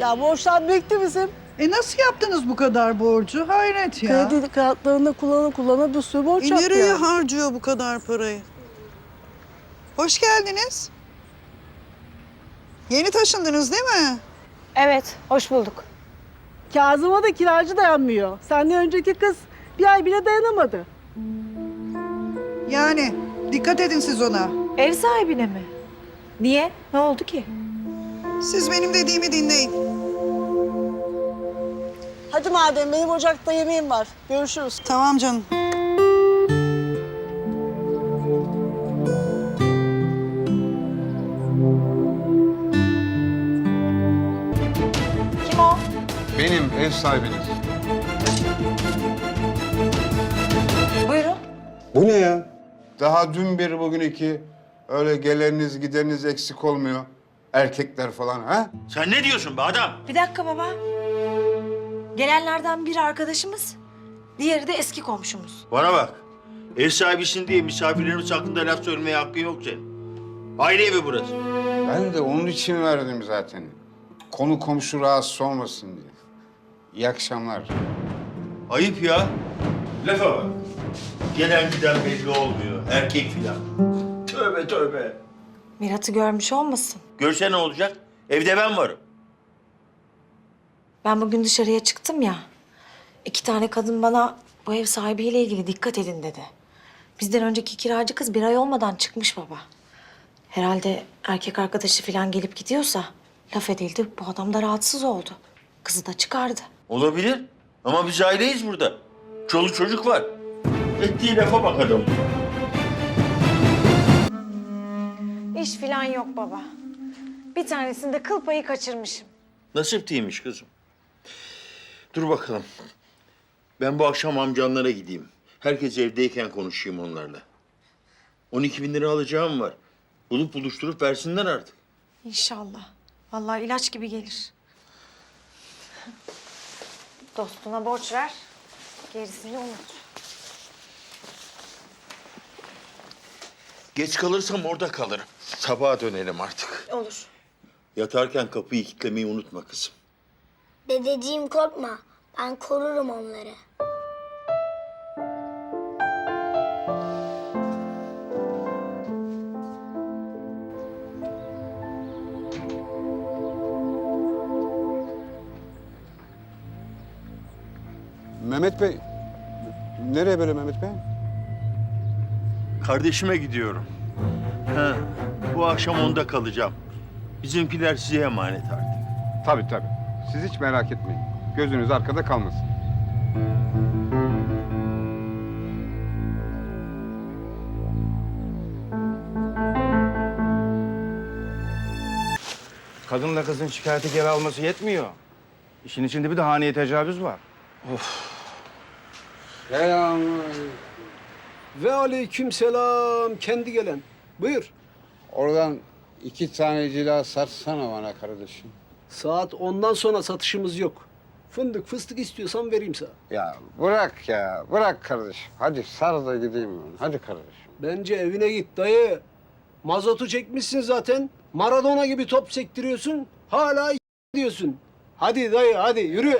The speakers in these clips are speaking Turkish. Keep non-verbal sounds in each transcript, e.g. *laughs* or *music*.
Ya borçlar birikti bizim. E nasıl yaptınız bu kadar borcu? Hayret ya. Kredi kartlarını kullanı kullanı bir sürü borç E yaptı nereye ya. harcıyor bu kadar parayı? Hoş geldiniz. Yeni taşındınız değil mi? Evet, hoş bulduk. Kazım'a da kiracı dayanmıyor. Senden önceki kız bir ay bile dayanamadı. Yani dikkat edin siz ona. Ev sahibine mi? Niye? Ne oldu ki? Siz benim dediğimi dinleyin. Hadi madem benim ocakta yemeğim var. Görüşürüz. Tamam canım. Kim o? Benim ev sahibiniz. Buyurun. Bu ne ya? Daha dün bir bugün iki. Öyle geleniniz gideniniz eksik olmuyor. Erkekler falan ha? Sen ne diyorsun be adam? Bir dakika baba. Gelenlerden biri arkadaşımız, diğeri de eski komşumuz. Bana bak. Ev sahibisin diye misafirlerimiz hakkında laf söylemeye hakkın yok senin. Aile evi burası. Ben de onun için verdim zaten. Konu komşu rahatsız olmasın diye. İyi akşamlar. Ayıp ya. Lafa bak. Gelen giden belli olmuyor. Erkek filan. Tövbe tövbe. Mirat'ı görmüş olmasın. Görse ne olacak? Evde ben varım. Ben bugün dışarıya çıktım ya. İki tane kadın bana bu ev sahibiyle ilgili dikkat edin dedi. Bizden önceki kiracı kız bir ay olmadan çıkmış baba. Herhalde erkek arkadaşı falan gelip gidiyorsa laf edildi. Bu adam da rahatsız oldu. Kızı da çıkardı. Olabilir. Ama biz aileyiz burada. Çoluk çocuk var. Ettiği lafa bak adam. İş falan yok baba. Bir tanesinde kıl payı kaçırmışım. Nasip değilmiş kızım. Dur bakalım. Ben bu akşam amcanlara gideyim. Herkes evdeyken konuşayım onlarla. 12 bin lira alacağım var. Bulup buluşturup versinler artık. İnşallah. Vallahi ilaç gibi gelir. Dostuna borç ver, gerisini unut. Geç kalırsam orada kalırım. Sabaha dönelim artık. Olur. Yatarken kapıyı kilitlemeyi unutma kızım. Dedeciğim korkma. Ben korurum onları. Mehmet Bey. Nereye böyle Mehmet Bey? Kardeşime gidiyorum. Ha, bu akşam onda kalacağım. Bizimkiler size emanet artık. Tabii tabii. Siz hiç merak etmeyin. Gözünüz arkada kalmasın. Kadınla kızın şikayeti geri alması yetmiyor. İşin içinde bir de haneye tecavüz var. Selam. Ve aleyküm selam kendi gelen. Buyur. Oradan iki tane cila satsana bana kardeşim. Saat ondan sonra satışımız yok. Fındık fıstık istiyorsan vereyim sana. Ya bırak ya. Bırak kardeşim. Hadi sar da gideyim ben. Hadi kardeşim. Bence evine git dayı. Mazotu çekmişsin zaten. Maradona gibi top sektiriyorsun. Hala *laughs* diyorsun. Hadi dayı hadi yürü.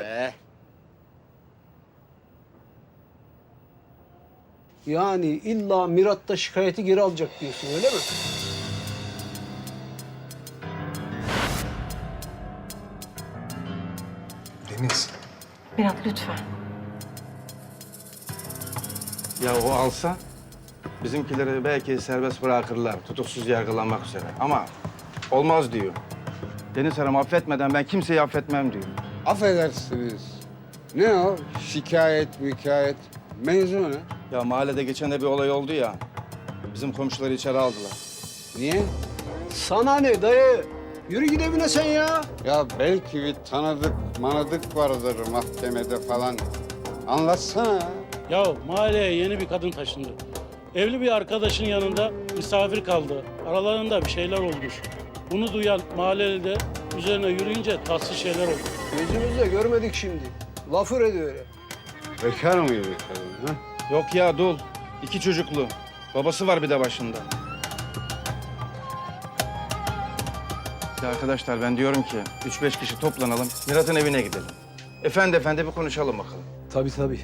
Yani illa Mirat'ta şikayeti geri alacak diyorsun öyle mi? Deniz. Mirat lütfen. Ya o alsa bizimkileri belki serbest bırakırlar tutuksuz yargılanmak üzere. Ama olmaz diyor. Deniz Hanım affetmeden ben kimseyi affetmem diyor. Affedersiniz. Ne o? Şikayet, mükayet. Mevzu ne? Ya mahallede geçen de bir olay oldu ya. Bizim komşuları içeri aldılar. Niye? Sana ne dayı? Yürü git evine sen ya. Ya belki bir tanıdık manadık vardır mahkemede falan. Anlatsana. Ya mahalleye yeni bir kadın taşındı. Evli bir arkadaşın yanında misafir kaldı. Aralarında bir şeyler olmuş. Bunu duyan mahalleli de üzerine yürüyünce tatsız şeyler oldu. Gözümüzle görmedik şimdi. Lafır ediyor öyle. Bekar mıydı kadın? Ha? Yok ya dul. iki çocuklu. Babası var bir de başında. Ya arkadaşlar ben diyorum ki üç beş kişi toplanalım. Mirat'ın evine gidelim. Efendi efendi bir konuşalım bakalım. Tabii tabii.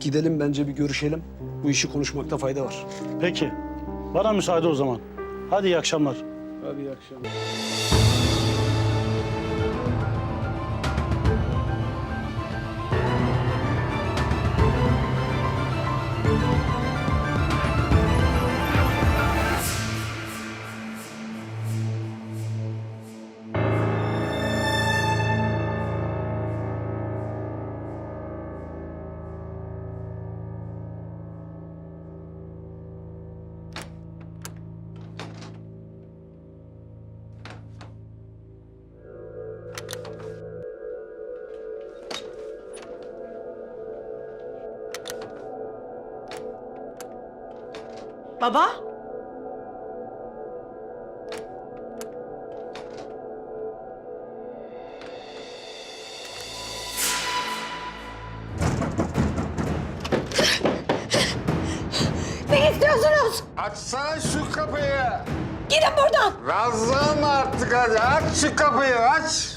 Gidelim bence bir görüşelim. Bu işi konuşmakta fayda var. Peki. Bana müsaade o zaman. Hadi iyi akşamlar. Hadi iyi akşamlar. Baba? Ne istiyorsunuz? Açsana şu kapıyı. Gidin buradan. Razım artık hadi. Aç şu kapıyı aç.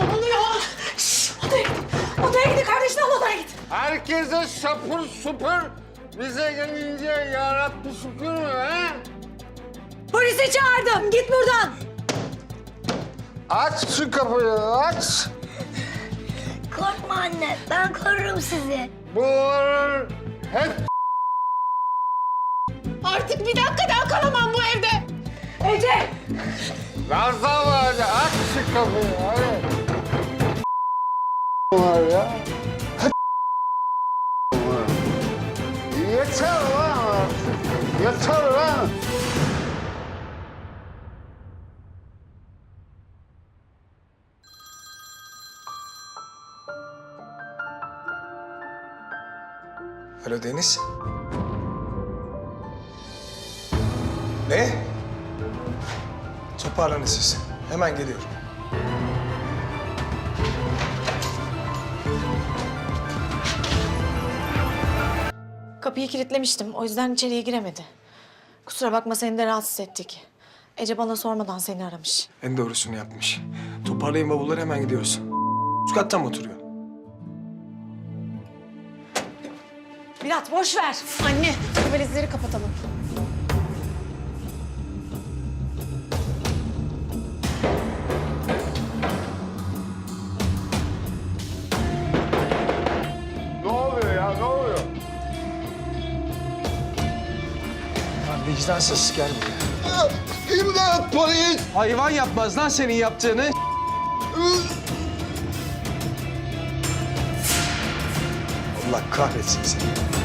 Ne oluyor? Şşş, odaya git. Odaya gidin kardeşine al odaya git. Herkese şapur supur. Bize gelince yarabbim şükür mü he? Polisi çağırdım. Git buradan. Aç şu kapıyı aç. Korkma anne ben korurum sizi. Bunların hep Artık bir dakika daha kalamam bu evde. Ece! Razım hadi aç şu kapıyı hadi. Var ya. Yeter lan. Alo Deniz. Ne? Toparlanın siz. Hemen geliyorum. Kapıyı kilitlemiştim. O yüzden içeriye giremedi. Kusura bakma seni de rahatsız ettik. Ece bana sormadan seni aramış. En doğrusunu yapmış. Toparlayın bavulları hemen gidiyoruz. Üst katta mı oturuyor? Mirat boş ver. Anne, valizleri kapatalım. Lan vicdansız gel buraya. İmdat polis. Hayvan yapmaz lan senin yaptığını. Allah kahretsin seni.